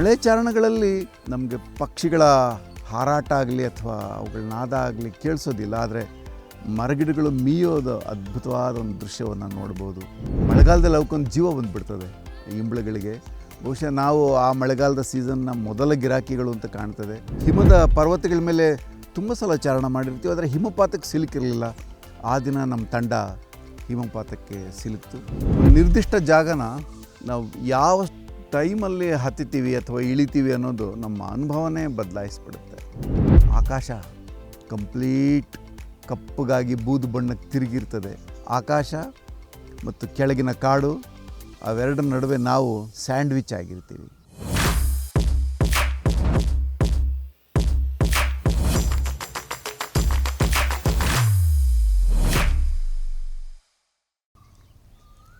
ಮಳೆ ಚಾರಣಗಳಲ್ಲಿ ನಮಗೆ ಪಕ್ಷಿಗಳ ಹಾರಾಟ ಆಗಲಿ ಅಥವಾ ಅವುಗಳ ನಾದ ಆಗಲಿ ಕೇಳಿಸೋದಿಲ್ಲ, ಆದರೆ ಮರಗಿಡಗಳು ಮೀಯೋದು ಅದ್ಭುತವಾದ ಒಂದು ದೃಶ್ಯವನ್ನು ನೋಡ್ಬೋದು. ಮಳೆಗಾಲದಲ್ಲಿ ಅವಕ್ಕೊಂದು ಜೀವ ಬಂದುಬಿಡ್ತದೆ ಇಂಬಳಗಳಿಗೆ ಬಹುಶಃ ನಾವು ಆ ಮಳೆಗಾಲದ ಸೀಸನ್ನ ಮೊದಲ ಗಿರಾಕಿಗಳು ಅಂತ ಕಾಣ್ತದೆ. ಹಿಮದ ಪರ್ವತಗಳ ಮೇಲೆ ತುಂಬ ಸಲ ಚಾರಣ ಮಾಡಿರ್ತೀವಿ, ಆದರೆ ಹಿಮಪಾತಕ್ಕೆ ಸಿಲುಕಿರಲಿಲ್ಲ. ಆ ದಿನ ನಮ್ಮ ತಂಡ ಹಿಮಪಾತಕ್ಕೆ ಸಿಲುಕ್ತು. ನಿರ್ದಿಷ್ಟ ಜಾಗನ ನಾವು ಯಾವ ಟೈಮಲ್ಲಿ ಹತ್ತಿತೀವಿ ಅಥವಾ ಇಳಿತೀವಿ ಅನ್ನೋದು ನಮ್ಮ ಅನುಭವನೇ ಬದಲಾಯಿಸ್ಬಿಡುತ್ತೆ. ಆಕಾಶ ಕಂಪ್ಲೀಟ್ ಕಪ್ಪಗಾಗಿ ಬೂದು ಬಣ್ಣಕ್ಕೆ ತಿರುಗಿರ್ತದೆ. ಆಕಾಶ ಮತ್ತು ಕೆಳಗಿನ ಕಾಡು ಅವೆರಡರ ನಡುವೆ ನಾವು ಸ್ಯಾಂಡ್ವಿಚ್ ಆಗಿರ್ತೀವಿ.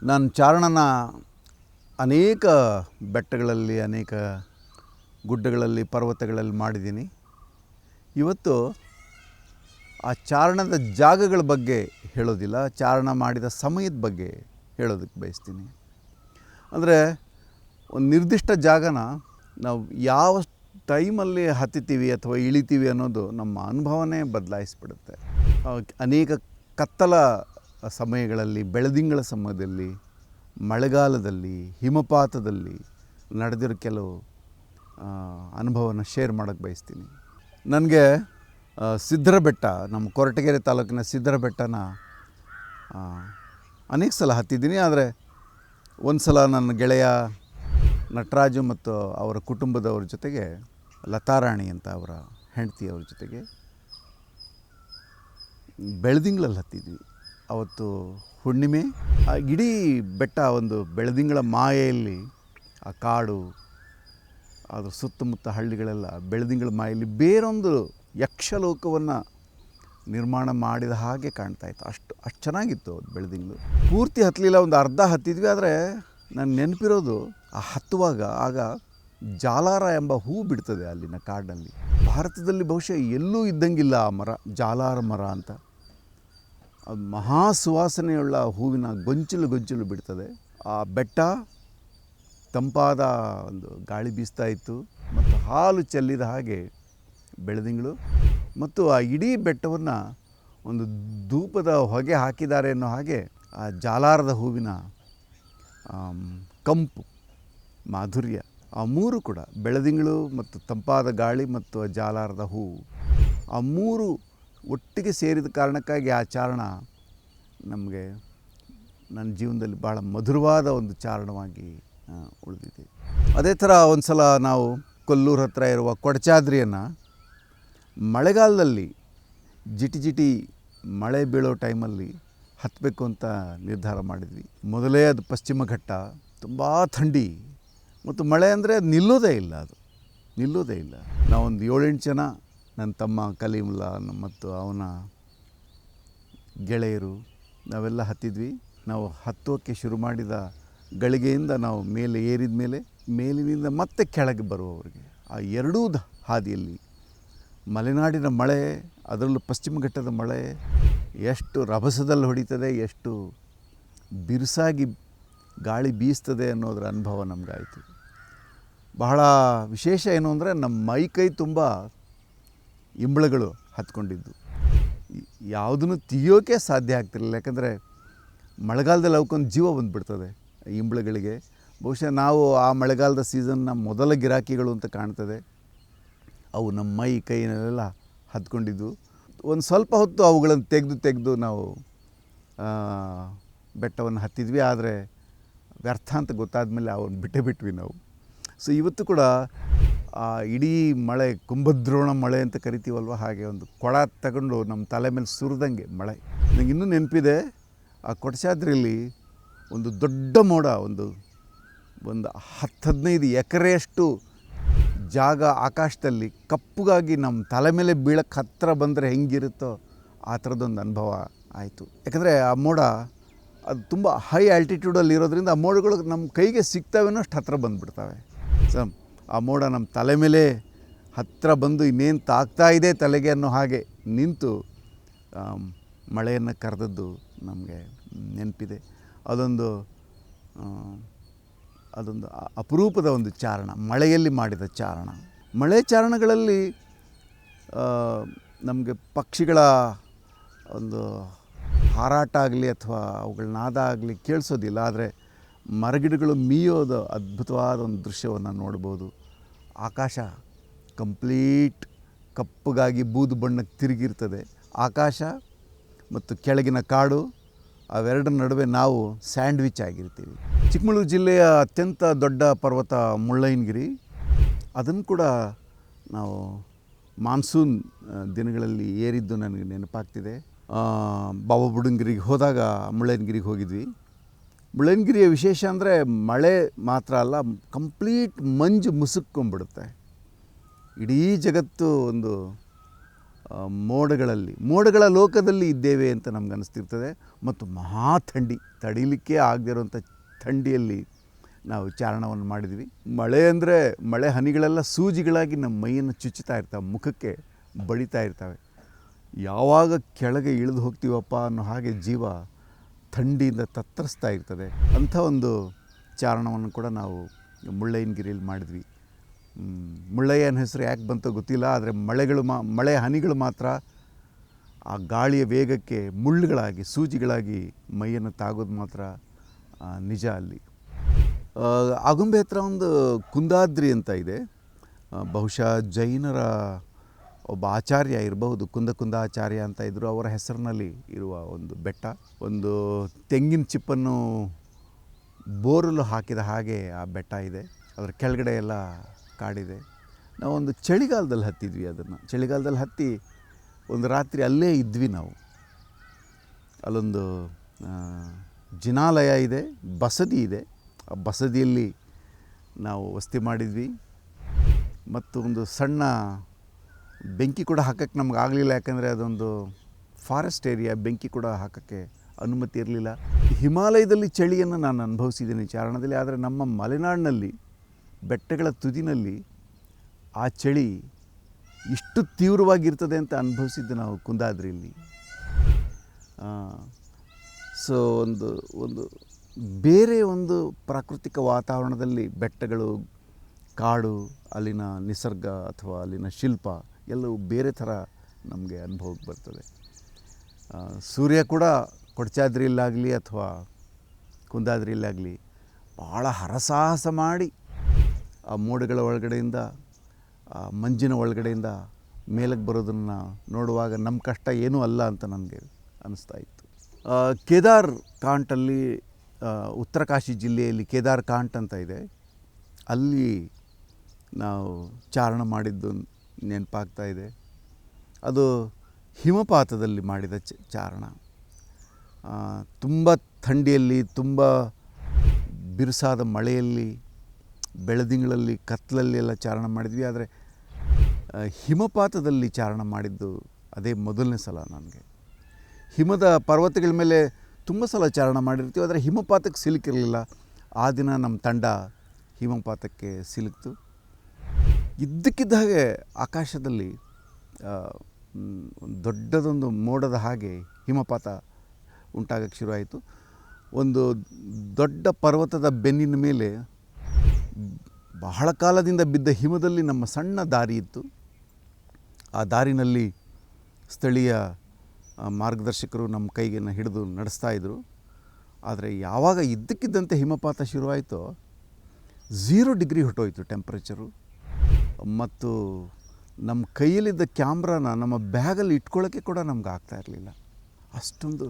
ನಾನು ಚಾರಣನ ಅನೇಕ ಬೆಟ್ಟಗಳಲ್ಲಿ, ಅನೇಕ ಗುಡ್ಡಗಳಲ್ಲಿ, ಪರ್ವತಗಳಲ್ಲಿ ಮಾಡಿದ್ದೀನಿ. ಇವತ್ತು ಆ ಚಾರಣದ ಜಾಗಗಳ ಬಗ್ಗೆ ಹೇಳೋದಿಲ್ಲ, ಚಾರಣ ಮಾಡಿದ ಸಮಯದ ಬಗ್ಗೆ ಹೇಳೋದಕ್ಕೆ ಬಯಸ್ತೀನಿ. ಅಂದರೆ ಒಂದು ನಿರ್ದಿಷ್ಟ ಜಾಗನ ನಾವು ಯಾವ ಟೈಮಲ್ಲಿ ಹತ್ತಿತೀವಿ ಅಥವಾ ಇಳಿತೀವಿ ಅನ್ನೋದು ನಮ್ಮ ಅನುಭವನೇ ಬದಲಾಯಿಸ್ಬಿಡುತ್ತೆ. ಅನೇಕ ಕತ್ತಲ ಸಮಯಗಳಲ್ಲಿ, ಬೆಳದಿಂಗಳ ಸಮಯದಲ್ಲಿ ಮಳೆಗಾಲದಲ್ಲಿ, ಹಿಮಪಾತದಲ್ಲಿ ನಡೆದಿರೋ ಕೆಲವು ಅನುಭವನ ಶೇರ್ ಮಾಡೋಕ್ಕೆ ಬಯಸ್ತೀನಿ. ನನಗೆ ಸಿದ್ಧರ ಬೆಟ್ಟ ನಮ್ಮ ಕೊರಟಗೆರೆ ತಾಲೂಕಿನ ಸಿದ್ದರ ಬೆಟ್ಟನ ಅನೇಕ ಸಲ ಹತ್ತಿದ್ದೀನಿ, ಆದರೆ ಒಂದು ಸಲ ನನ್ನ ಗೆಳೆಯ ನಟರಾಜು ಮತ್ತು ಅವರ ಕುಟುಂಬದವ್ರ ಜೊತೆಗೆ, ಲತಾರಾಣಿ ಅಂತ ಅವರ ಹೆಂಡತಿ ಅವ್ರ ಜೊತೆಗೆ, ಬೆಳ್ದಿಂಗ್ಳಲ್ಲಿ ಹತ್ತಿದ್ವಿ. ಅವತ್ತು ಹುಣ್ಣಿಮೆ, ಆ ಇಡೀ ಬೆಟ್ಟ ಒಂದು ಬೆಳದಿಂಗಳ ಮಾಯೆಯಲ್ಲಿ, ಆ ಕಾಡು, ಅದ್ರ ಸುತ್ತಮುತ್ತ ಹಳ್ಳಿಗಳೆಲ್ಲ ಬೆಳದಿಂಗಳ ಮಾಯಲ್ಲಿ ಬೇರೊಂದು ಯಕ್ಷಲೋಕವನ್ನು ನಿರ್ಮಾಣ ಮಾಡಿದ ಹಾಗೆ ಕಾಣ್ತಾ ಇತ್ತು. ಅಷ್ಟು ಅಷ್ಟು ಚೆನ್ನಾಗಿತ್ತು ಅದು ಬೆಳದಿಂಗಳು. ಪೂರ್ತಿ ಹತ್ತಲಿಲ್ಲ ಒಂದು ಅರ್ಧ ಹತ್ತಿದ್ವಿ, ಆದರೆ ನಾನು ನೆನಪಿರೋದು, ಆ ಹತ್ತುವಾಗ ಆಗ ಜಾಲಾರ ಎಂಬ ಹೂ ಬಿಡ್ತದೆ ಅಲ್ಲಿನ ಕಾಡಿನಲ್ಲಿ ಭಾರತದಲ್ಲಿ ಬಹುಶಃ ಎಲ್ಲೂ ಇದ್ದಂಗಿಲ್ಲ ಆ ಮರ, ಜಾಲಾರ ಮರ ಅಂತ. ಮಹಾ ಸುವಾಸನೆಯುಳ್ಳ ಹೂವಿನ ಗೊಂಚಲು ಗೊಂಚಲು ಬಿಡ್ತದೆ. ಆ ಬೆಟ್ಟ ತಂಪಾದ ಒಂದು ಗಾಳಿ ಬೀಸ್ತಾ ಇತ್ತು ಮತ್ತು ಹಾಲು ಚೆಲ್ಲಿದ ಹಾಗೆ ಬೆಳೆದಿಂಗಳು ಮತ್ತು ಆ ಇಡೀ ಬೆಟ್ಟವನ್ನು ಒಂದು ಧೂಪದ ಹೊಗೆ ಹಾಕಿದ್ದಾರೆ ಅನ್ನೋ ಹಾಗೆ ಆ ಜಾಲಾರದ ಹೂವಿನ ಕಂಪು, ಮಾಧುರ್ಯ, ಆ ಮೂರು ಕೂಡ ಬೆಳದಿಂಗಳು ಮತ್ತು ತಂಪಾದ ಗಾಳಿ ಮತ್ತು ಆ ಜಾಲಾರದ ಹೂವು ಆ ಮೂರು ಒಟ್ಟಿಗೆ ಸೇರಿದ ಕಾರಣಕ್ಕಾಗಿ ಆ ಚಾರಣ ನಮಗೆ ನನ್ನ ಜೀವನದಲ್ಲಿ ಭಾಳ ಮಧುರವಾದ ಒಂದು ಚಾರಣವಾಗಿ ಉಳಿದಿದೆ. ಅದೇ ಥರ ಒಂದು ಸಲ ನಾವು ಕೊಲ್ಲೂರು ಹತ್ರ ಇರುವ ಕೊಡಚಾದ್ರಿಯನ್ನು ಮಳೆಗಾಲದಲ್ಲಿ ಜಿಟಿ ಜಿಟಿ ಮಳೆ ಬೀಳೋ ಟೈಮಲ್ಲಿ ಹತ್ತಬೇಕು ಅಂತ ನಿರ್ಧಾರ ಮಾಡಿದ್ವಿ. ಮೊದಲೇ ಅದು ಪಶ್ಚಿಮ ಘಟ್ಟ, ತುಂಬ ಥಂಡಿ ಮತ್ತು ಮಳೆ ಅಂದರೆ ಅದು ನಿಲ್ಲೋದೇ ಇಲ್ಲ ಅದು. ನಿಲ್ಲೋದೇ ಇಲ್ಲ. ನಾವೊಂದು ಏಳೆಂಟು ಜನ ನನ್ನ ತಮ್ಮ ಕಲೀಮುಲ್ಲಾ ಮತ್ತು ಅವನ ಗೆಳೆಯರು, ನಾವೆಲ್ಲ ಹತ್ತಿದ್ವಿ. ನಾವು ಹತ್ತೋಕ್ಕೆ ಶುರು ಮಾಡಿದ ಗಳಿಗೆಯಿಂದ ನಾವು ಮೇಲೆ ಏರಿದ ಮೇಲೆ ಮೇಲಿನಿಂದ ಮತ್ತೆ ಕೆಳಗೆ ಬರುವವರಿಗೆ. ಆ ಎರಡೂ ಹಾದಿಯಲ್ಲಿ ಮಲೆನಾಡಿನ ಮಳೆ, ಅದರಲ್ಲೂ ಪಶ್ಚಿಮ ಘಟ್ಟದ ಮಳೆ ಎಷ್ಟು ರಭಸದಲ್ಲಿ ಹೊಡಿತದೆ, ಎಷ್ಟು ಬಿರುಸಾಗಿ ಗಾಳಿ ಬೀಸ್ತದೆ ಅನ್ನೋದರ ಅನುಭವ ನಮಗಾಯಿತು. ಬಹಳ ವಿಶೇಷ ಏನು ಅಂದರೆ ನಮ್ಮ ಮೈ ಕೈ ತುಂಬ ಇಂಬಳಗಳು ಹತ್ಕೊಂಡಿದ್ದು. ಯಾವುದನ್ನು ತೆಗಿಯೋಕೆ ಸಾಧ್ಯ ಆಗ್ತಿರಲಿಲ್ಲ. ಯಾಕಂದರೆ ಮಳೆಗಾಲದಲ್ಲಿ ಅವಕ್ಕೊಂದು ಜೀವ ಬಂದುಬಿಡ್ತದೆ ಇಂಬಳಗಳಿಗೆ. ಬಹುಶಃ ನಾವು ಆ ಮಳೆಗಾಲದ ಸೀಸನ್ನ ಮೊದಲ ಗಿರಾಕಿಗಳು ಅಂತ ಕಾಣ್ತದೆ. ಅವು ನಮ್ಮ ಮೈ ಕೈನಲ್ಲೆಲ್ಲ ಹತ್ಕೊಂಡಿದ್ದು. ಒಂದು ಸ್ವಲ್ಪ ಹೊತ್ತು ಅವುಗಳನ್ನು ತೆಗೆದು ತೆಗೆದು ನಾವು ಬೆಟ್ಟವನ್ನು ಹತ್ತಿದ್ವಿ. ಆದರೆ ವ್ಯರ್ಥ ಅಂತ ಗೊತ್ತಾದ ಮೇಲೆ ಅವನ್ನ ಬಿಟ್ಟೇ ಬಿಟ್ವಿ ನಾವು. ಸೊ ಇವತ್ತು ಕೂಡ ಇಡೀ ಮಳೆ, ಕುಂಭದ್ರೋಣ ಮಳೆ ಅಂತ ಕರಿತೀವಲ್ವ? ಹಾಗೆ ಒಂದು ಕೊಳ ತಗೊಂಡು ನಮ್ಮ ತಲೆ ಮೇಲೆ ಸುರಿದಂಗೆ ಮಳೆ. ನನಗೆ ಇನ್ನೂ ನೆನಪಿದೆ, ಆ ಕೊಡಚಾದ್ರಿಯಲ್ಲಿ ಒಂದು ದೊಡ್ಡ ಮೋಡ, ಒಂದು ಒಂದು ಹತ್ತು ಹದಿನೈದು ಎಕರೆಯಷ್ಟು ಜಾಗ ಆಕಾಶದಲ್ಲಿ ಕಪ್ಪುಗಾಗಿ ನಮ್ಮ ತಲೆ ಮೇಲೆ ಬೀಳಕ್ಕೆ ಹತ್ತಿರ ಬಂದರೆ ಹೆಂಗಿರುತ್ತೋ ಆ ಥರದೊಂದು ಅನುಭವ ಆಯಿತು. ಯಾಕಂದರೆ ಆ ಮೋಡ, ಅದು ತುಂಬ ಹೈ ಆಲ್ಟಿಟ್ಯೂಡಲ್ಲಿ ಇರೋದ್ರಿಂದ ಆ ಮೋಡಗಳು ನಮ್ಮ ಕೈಗೆ ಸಿಗ್ತವೇನೋ ಅಷ್ಟು ಹತ್ತಿರ ಬಂದುಬಿಡ್ತವೆ. ಸೊ ಆ ಮೋಡ ನಮ್ಮ ತಲೆ ಮೇಲೆ ಹತ್ತಿರ ಬಂದು ಇನ್ನೇನು ತಾಗ್ತಾ ಇದೆ ತಲೆಗೆ ಅನ್ನೋ ಹಾಗೆ ನಿಂತು ಮಳೆಯನ್ನು ಕರೆದದ್ದು ನಮಗೆ ನೆನಪಿದೆ. ಅದೊಂದು ಅದೊಂದು ಅಪರೂಪದ ಒಂದು ಚಾರಣ, ಮಳೆಯಲ್ಲಿ ಮಾಡಿದ ಚಾರಣ. ಮಳೆ ಚಾರಣಗಳಲ್ಲಿ ನಮಗೆ ಪಕ್ಷಿಗಳ ಒಂದು ಹಾರಾಟ ಆಗಲಿ ಅಥವಾ ಅವುಗಳ ನಾದ ಆಗಲಿ ಕೇಳಿಸೋದಿಲ್ಲ, ಆದರೆ ಮರಗಿಡಗಳು ಮೀಯೋದು ಅದ್ಭುತವಾದ ಒಂದು ದೃಶ್ಯವನ್ನು ನೋಡ್ಬೋದು. ಆಕಾಶ ಕಂಪ್ಲೀಟ್ ಕಪ್ಪಗಾಗಿ ಬೂದು ಬಣ್ಣಕ್ಕೆ ತಿರುಗಿರ್ತದೆ. ಆಕಾಶ ಮತ್ತು ಕೆಳಗಿನ ಕಾಡು, ಅವೆರಡರ ನಡುವೆ ನಾವು ಸ್ಯಾಂಡ್ವಿಚ್ ಆಗಿರ್ತೀವಿ. ಚಿಕ್ಕಮಗಳೂರು ಜಿಲ್ಲೆಯ ಅತ್ಯಂತ ದೊಡ್ಡ ಪರ್ವತ ಮುಳ್ಳಯ್ಯನಗಿರಿ. ಅದನ್ನು ಕೂಡ ನಾವು ಮಾನ್ಸೂನ್ ದಿನಗಳಲ್ಲಿ ಏರಿದ್ದು ನನಗೆ ನೆನಪಾಗ್ತಿದೆ. ಬಾಬಾ ಬುಡಂಗಿರಿಗೆ ಹೋದಾಗ ಮುಳ್ಳಯ್ಯನಗಿರಿಗೆ ಹೋಗಿದ್ವಿ. ಮುಳ್ಳಯ್ಯನಗಿರಿಯ ವಿಶೇಷ ಅಂದರೆ ಮಳೆ ಮಾತ್ರ ಅಲ್ಲ, ಕಂಪ್ಲೀಟ್ ಮಂಜು ಮುಸುಕ್ಕೊಂಬಿಡುತ್ತೆ ಇಡೀ ಜಗತ್ತು ಒಂದು ಮೋಡಗಳಲ್ಲಿ, ಮೋಡಗಳ ಲೋಕದಲ್ಲಿ ಇದ್ದೇವೆ ಅಂತ ನಮ್ಗೆ ಅನಿಸ್ತಿರ್ತದೆ. ಮತ್ತು ಮಹಾ ಥಂಡಿ, ತಡೀಲಿಕ್ಕೆ ಆಗದಿರುವಂಥ ಥಂಡಿಯಲ್ಲಿ ನಾವು ಚಾರಣವನ್ನು ಮಾಡಿದ್ವಿ ಮಳೆ ಅಂದರೆ ಮಳೆ ಹನಿಗಳೆಲ್ಲ ಸೂಜಿಗಳಾಗಿ ನಮ್ಮ ಮೈಯನ್ನು ಚುಚ್ಚುತ್ತಾ ಇರ್ತವೆ, ಮುಖಕ್ಕೆ ಬಳಿತಾ ಇರ್ತವೆ. ಯಾವಾಗ ಕೆಳಗೆ ಇಳಿದು ಹೋಗ್ತೀವಪ್ಪ ಅನ್ನೋ ಹಾಗೆ ಜೀವ ಥಂಡಿಯಿಂದ ತತ್ತರಿಸ್ತಾ ಇರ್ತದೆ. ಅಂಥ ಒಂದು ಚಾರಣವನ್ನು ಕೂಡ ನಾವು ಮುಳ್ಳಯ್ಯನಗಿರಿಯಲ್ಲಿ ಮಾಡಿದ್ವಿ. ಮುಳ್ಳಯ್ಯನ ಹೆಸರು ಯಾಕೆ ಬಂತೋ ಗೊತ್ತಿಲ್ಲ, ಆದರೆ ಮಳೆಗಳು ಮಾ, ಮಳೆ ಹನಿಗಳು ಮಾತ್ರ ಆ ಗಾಳಿಯ ವೇಗಕ್ಕೆ ಮುಳ್ಳುಗಳಾಗಿ, ಸೂಜಿಗಳಾಗಿ ಮೈಯನ್ನು ತಾಗೋದು ಮಾತ್ರ ನಿಜ ಅಲ್ಲಿ. ಆಗುಂಬೆ ಹತ್ರ ಒಂದು ಕುಂದಾದ್ರಿ ಅಂತ ಇದೆ. ಬಹುಶಃ ಜೈನರ ಒಬ್ಬ ಆಚಾರ್ಯ ಇರಬಹುದು, ಕುಂದ ಆಚಾರ್ಯ ಅಂತ ಇದ್ದರು ಅವರ ಹೆಸರಿನಲ್ಲಿ ಇರುವ ಒಂದು ಬೆಟ್ಟ. ಒಂದು ತೆಂಗಿನ ಚಿಪ್ಪನ್ನು ಬೋರಲು ಹಾಕಿದ ಹಾಗೆ ಆ ಬೆಟ್ಟ ಇದೆ. ಅದರ ಕೆಳಗಡೆ ಎಲ್ಲ ಕಾಡಿದೆ. ನಾವೊಂದು ಚಳಿಗಾಲದಲ್ಲಿ ಹತ್ತಿದ್ವಿ ಅದನ್ನು. ಚಳಿಗಾಲದಲ್ಲಿ ಹತ್ತಿ ಒಂದು ರಾತ್ರಿ ಅಲ್ಲೇ ಇದ್ವಿ ನಾವು. ಅಲ್ಲೊಂದು ಜಿನಾಲಯ ಇದೆ, ಬಸದಿ ಇದೆ. ಆ ಬಸದಿಯಲ್ಲಿ ನಾವು ವಸ್ತಿ ಮಾಡಿದ್ವಿ. ಮತ್ತು ಒಂದು ಸಣ್ಣ ಬೆಂಕಿ ಕೂಡ ಹಾಕಕ್ಕೆ ನಮ್ಗೆ ಆಗಲಿಲ್ಲ, ಯಾಕಂದರೆ ಅದೊಂದು ಫಾರೆಸ್ಟ್ ಏರಿಯಾ ಬೆಂಕಿ ಕೂಡ ಹಾಕೋಕ್ಕೆ ಅನುಮತಿ ಇರಲಿಲ್ಲ. ಹಿಮಾಲಯದಲ್ಲಿ ಚಳಿಯನ್ನು ನಾನು ಅನುಭವಿಸಿದ್ದೀನಿ ಚಾರಣದಲ್ಲಿ ಆದರೆ ನಮ್ಮ ಮಲೆನಾಡಿನಲ್ಲಿ, ಬೆಟ್ಟಗಳ ತುದಿನಲ್ಲಿ ಆ ಚಳಿ ಇಷ್ಟು ತೀವ್ರವಾಗಿರ್ತದೆ ಅಂತ ಅನುಭವಿಸಿದ್ದು ನಾವು ಕುಂದಾದ್ರಿಯಲ್ಲಿ. ಸೊ ಒಂದು ಒಂದು ಬೇರೆ ಒಂದು ಪ್ರಾಕೃತಿಕ ವಾತಾವರಣದಲ್ಲಿ ಬೆಟ್ಟಗಳು, ಕಾಡು, ಅಲ್ಲಿನ ನಿಸರ್ಗ ಅಥವಾ ಅಲ್ಲಿನ ಶಿಲ್ಪ ಎಲ್ಲವೂ ಬೇರೆ ಥರ ನಮಗೆ ಅನುಭವಕ್ಕೆ ಬರ್ತದೆ. ಸೂರ್ಯ ಕೂಡ ಕೊಡಚಾದ್ರಿಯಲ್ಲಾಗಲಿ ಅಥವಾ ಕುಂದಾದ್ರಿಯಲ್ಲಾಗಲಿ ಭಾಳ ಹರಸಾಹಸ ಮಾಡಿ ಆ ಮೋಡಗಳ ಒಳಗಡೆಯಿಂದ, ಆ ಮಂಜಿನ ಒಳಗಡೆಯಿಂದ ಮೇಲಕ್ಕೆ ಬರೋದನ್ನು ನೋಡುವಾಗ ನಮ್ಮ ಕಷ್ಟ ಏನೂ ಅಲ್ಲ ಅಂತ ನನಗೆ ಅನ್ನಿಸ್ತಾ ಇತ್ತು. ಕೇದಾರ್ ಕಾಂಟಲ್ಲಿ ಉತ್ತರಕಾಶಿ ಉತ್ತರ ಕಾಶಿ ಜಿಲ್ಲೆಯಲ್ಲಿ ಕೇದಾರ್ ಕಾಂಟ್ ಅಂತ ಇದೆ. ಅಲ್ಲಿ ನಾವು ಚಾರಣ ಮಾಡಿದ್ದು ನೆನಪಾಗ್ತಾ ಇದೆ. ಅದು ಹಿಮಪಾತದಲ್ಲಿ ಮಾಡಿದ ಚಾರಣ. ತುಂಬ ಥಂಡಿಯಲ್ಲಿ, ತುಂಬ ಬಿರುಸಾದ ಮಳೆಯಲ್ಲಿ, ಬೆಳದಿಂಗಳಲ್ಲಿ, ಕತ್ತಲಲ್ಲಿ ಎಲ್ಲ ಚಾರಣ ಮಾಡಿದ್ವಿ. ಆದರೆ ಹಿಮಪಾತದಲ್ಲಿ ಚಾರಣ ಮಾಡಿದ್ದು ಅದೇ ಮೊದಲನೇ ಸಲ ನನಗೆ. ಹಿಮದ ಪರ್ವತಗಳ ಮೇಲೆ ತುಂಬ ಸಲ ಚಾರಣ ಮಾಡಿರ್ತೀವಿ, ಆದರೆ ಹಿಮಪಾತಕ್ಕೆ ಸಿಲುಕಿರಲಿಲ್ಲ. ಆ ದಿನ ನಮ್ಮ ತಂಡ ಹಿಮಪಾತಕ್ಕೆ ಸಿಲುಕ್ತು. ಇದ್ದಕ್ಕಿದ್ದ ಹಾಗೆ ಆಕಾಶದಲ್ಲಿ ದೊಡ್ಡದೊಂದು ಮೋಡದ ಹಾಗೆ ಹಿಮಪಾತ ಉಂಟಾಗಕ್ಕೆ ಶುರುವಾಯಿತು. ಒಂದು ದೊಡ್ಡ ಪರ್ವತದ ಬೆನ್ನಿನ ಮೇಲೆ ಬಹಳ ಕಾಲದಿಂದ ಬಿದ್ದ ಹಿಮದಲ್ಲಿ ನಮ್ಮ ಸಣ್ಣ ದಾರಿ ಇತ್ತು. ಆ ದಾರಿನಲ್ಲಿ ಸ್ಥಳೀಯ ಮಾರ್ಗದರ್ಶಕರು ನಮ್ಮ ಕೈಗೆ ಹಿಡಿದು ನಡೆಸ್ತಾ ಇದ್ದರು ಆದರೆ ಯಾವಾಗ ಇದ್ದಕ್ಕಿದ್ದಂತೆ ಹಿಮಪಾತ ಶುರುವಾಯಿತೋ, ಝೀರೋ ಡಿಗ್ರಿ ಹೊಟ್ಟೋಯಿತು ಟೆಂಪ್ರೇಚರು ಮತ್ತು ನಮ್ಮ ಕೈಯಲ್ಲಿದ್ದ ಕ್ಯಾಮ್ರಾನ ನಮ್ಮ ಬ್ಯಾಗಲ್ಲಿ ಇಟ್ಕೊಳ್ಳೋಕ್ಕೆ ಕೂಡ ನಮ್ಗೆ ಆಗ್ತಾ ಇರಲಿಲ್ಲ. ಅಷ್ಟೊಂದು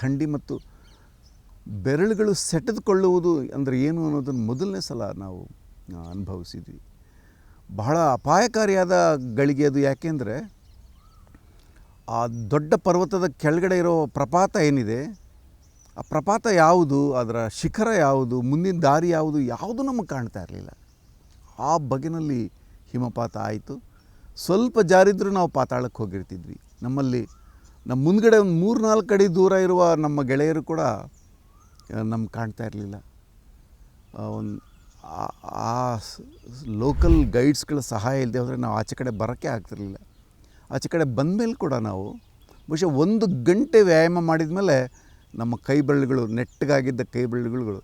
ಥಂಡಿ ಮತ್ತು ಬೆರಳುಗಳು ಸೆಟೆದುಕೊಳ್ಳುವುದು ಅಂದರೆ ಏನು ಅನ್ನೋದನ್ನು ಮೊದಲನೇ ಸಲ ನಾವು ಅನುಭವಿಸಿದ್ವಿ. ಬಹಳ ಅಪಾಯಕಾರಿಯಾದ ಗಳಿಗೆ ಅದು ಯಾಕೆಂದರೆ ಆ ದೊಡ್ಡ ಪರ್ವತದ ಕೆಳಗಡೆ ಇರೋ ಪ್ರಪಾತ ಏನಿದೆ, ಆ ಪ್ರಪಾತ ಯಾವುದು, ಅದರ ಶಿಖರ ಯಾವುದು, ಮುಂದಿನ ದಾರಿ ಯಾವುದು ಯಾವುದು ನಮಗೆ ಕಾಣ್ತಾ ಇರಲಿಲ್ಲ. ಆ ಬಗೆನಲ್ಲಿ ಹಿಮಪಾತ ಆಯಿತು. ಸ್ವಲ್ಪ ಜಾರಿದ್ರೂ ನಾವು ಪಾತಾಳಕ್ಕೆ ಹೋಗಿರ್ತಿದ್ವಿ. ನಮ್ಮಲ್ಲಿ, ನಮ್ಮ ಮುಂದ್ಗಡೆ ಒಂದು ಮೂರು ನಾಲ್ಕು ಅಡಿ ದೂರ ಇರುವ ನಮ್ಮ ಗೆಳೆಯರು ಕೂಡ ನಮ್ಗೆ ಕಾಣ್ತಾ ಇರಲಿಲ್ಲ. ಒಂದು, ಆ ಲೋಕಲ್ ಗೈಡ್ಸ್ಗಳ ಸಹಾಯ ಇಲ್ಲದೆ ಹೋದರೆ ನಾವು ಆಚೆ ಕಡೆ ಬರೋಕ್ಕೆ ಆಗ್ತಿರಲಿಲ್ಲ. ಆಚೆ ಕಡೆ ಬಂದಮೇಲೆ ಕೂಡ ನಾವು, ಬಹುಶಃ ಒಂದು ಗಂಟೆ ವ್ಯಾಯಾಮ ಮಾಡಿದ ಮೇಲೆ ನಮ್ಮ ಕೈ ಬೆರಳುಗಳು ನೆಟ್ಟಗಾಗಿದ್ದ ಕೈ ಬೆರಳುಗಳು,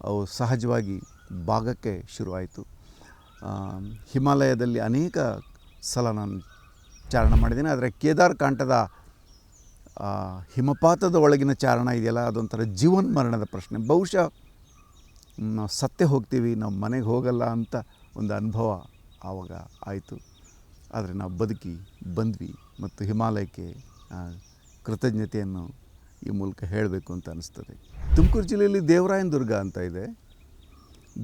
ಅವು ಸಹಜವಾಗಿ ಭಾಗಕ್ಕೆ ಶುರುವಾಯಿತು. ಹಿಮಾಲಯದಲ್ಲಿ ಅನೇಕ ಸಲ ನಾನು ಚಾರಣ ಮಾಡಿದ್ದೀನಿ. ಆದರೆ ಕೇದಾರ್ ಕಾಂಟದ ಆ, ಹಿಮಪಾತದ ಒಳಗಿನ ಚಾರಣ ಇದೆಯಲ್ಲ ಅದೊಂಥರ ಜೀವನ್ ಮರಣದ ಪ್ರಶ್ನೆ. ಬಹುಶಃ ನಾವು ಸತ್ತೆ ಹೋಗ್ತೀವಿ ನಾವು ಮನೆಗೆ ಹೋಗಲ್ಲ ಅಂತ ಒಂದು ಅನುಭವ ಆವಾಗ ಆಯಿತು. ಆದರೆ ನಾವು ಬದುಕಿ ಬಂದ್ವಿ ಮತ್ತು ಹಿಮಾಲಯಕ್ಕೆ ಕೃತಜ್ಞತೆಯನ್ನು ಈ ಮೂಲಕ ಹೇಳಬೇಕು ಅಂತ ಅನಿಸ್ತದೆ. ತುಮಕೂರು ಜಿಲ್ಲೆಯಲ್ಲಿ ದೇವರಾಯನ ದುರ್ಗ ಅಂತ ಇದೆ.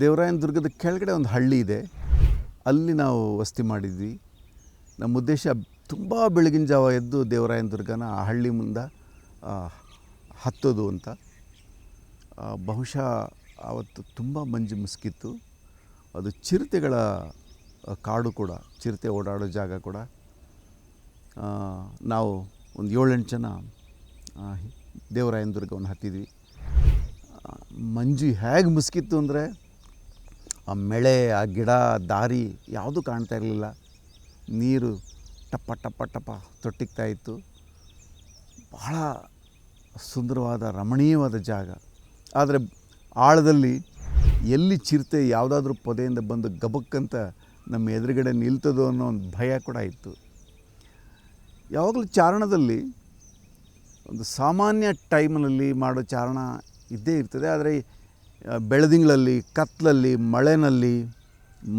ದೇವರಾಯನ ದುರ್ಗದ ಕೆಳಗಡೆ ಒಂದು ಹಳ್ಳಿ ಇದೆ. ಅಲ್ಲಿ ನಾವು ವಸತಿ ಮಾಡಿದ್ವಿ. ನಮ್ಮ ಉದ್ದೇಶ ತುಂಬ ಬೆಳಗಿನ ಜಾವ ಎದ್ದು ದೇವರಾಯನ ದುರ್ಗನ ಆ ಹಳ್ಳಿ ಮುಂದೆ ಹತ್ತೋದು ಅಂತ. ಬಹುಶಃ ಆವತ್ತು ತುಂಬ ಮಂಜು ಮುಸುಕಿತ್ತು. ಅದು ಚಿರತೆಗಳ ಕಾಡು ಕೂಡ, ಚಿರತೆ ಓಡಾಡೋ ಜಾಗ ಕೂಡ. ನಾವು ಒಂದು ಏಳೆಂಟು ಜನ ದೇವರಾಯನ ದುರ್ಗವನ್ನು ಹತ್ತಿದ್ವಿ. ಮಂಜು ಹೇಗೆ ಮುಸುಕಿತ್ತು ಅಂದರೆ ಆ ಮಳೆ, ಆ ಗಿಡ, ದಾರಿ ಯಾವುದೂ ಕಾಣ್ತಾ ಇರಲಿಲ್ಲ. ನೀರು ಟಪ ಟಪ ಟಪ ತೊಟ್ಟಿಗ್ತಾ ಇತ್ತು. ಬಹಳ ಸುಂದರವಾದ, ರಮಣೀಯವಾದ ಜಾಗ. ಆದರೆ ಆಳದಲ್ಲಿ ಎಲ್ಲಿ ಚಿರತೆ ಯಾವುದಾದ್ರೂ ಪೊದೆಯಿಂದ ಬಂದು ಗಬಕ್ಕಂತ ನಮ್ಮ ಎದುರುಗಡೆ ನಿಲ್ತದೋ ಅನ್ನೋ ಒಂದು ಭಯ ಕೂಡ ಇತ್ತು. ಯಾವಾಗಲೂ ಚಾರಣದಲ್ಲಿ ಒಂದು ಸಾಮಾನ್ಯ ಟೈಮ್ನಲ್ಲಿ ಮಾಡೋ ಚಾರಣ ಇದ್ದೇ ಇರ್ತದೆ. ಆದರೆ ಬೆಳದಿಂಗಳಲ್ಲಿ ಕತ್ತಲಲ್ಲಿ ಮಳೆನಲ್ಲಿ,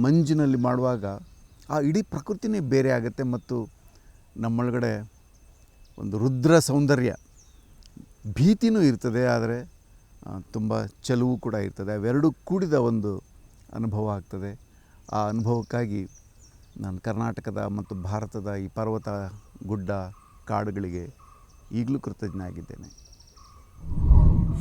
ಮಂಜಿನಲ್ಲಿ ಮಾಡುವಾಗ ಆ ಇಡೀ ಪ್ರಕೃತಿನೇ ಬೇರೆ ಆಗುತ್ತೆ ಮತ್ತು ನಮ್ಮೊಳಗಡೆ ಒಂದು ರುದ್ರ ಸೌಂದರ್ಯ ಭೀತಿನೂ ಇರ್ತದೆ, ಆದರೆ ತುಂಬ ಚೆಲುವು ಕೂಡ ಇರ್ತದೆ. ಅವೆರಡೂ ಕೂಡಿದ ಒಂದು ಅನುಭವ ಆಗ್ತದೆ. ಆ ಅನುಭವಕ್ಕಾಗಿ ನಾನು ಕರ್ನಾಟಕದ ಮತ್ತು ಭಾರತದ ಈ ಪರ್ವತ ಗುಡ್ಡ ಕಾಡುಗಳಿಗೆ ಈಗಲೂ ಕೃತಜ್ಞ ಆಗಿದ್ದೇನೆ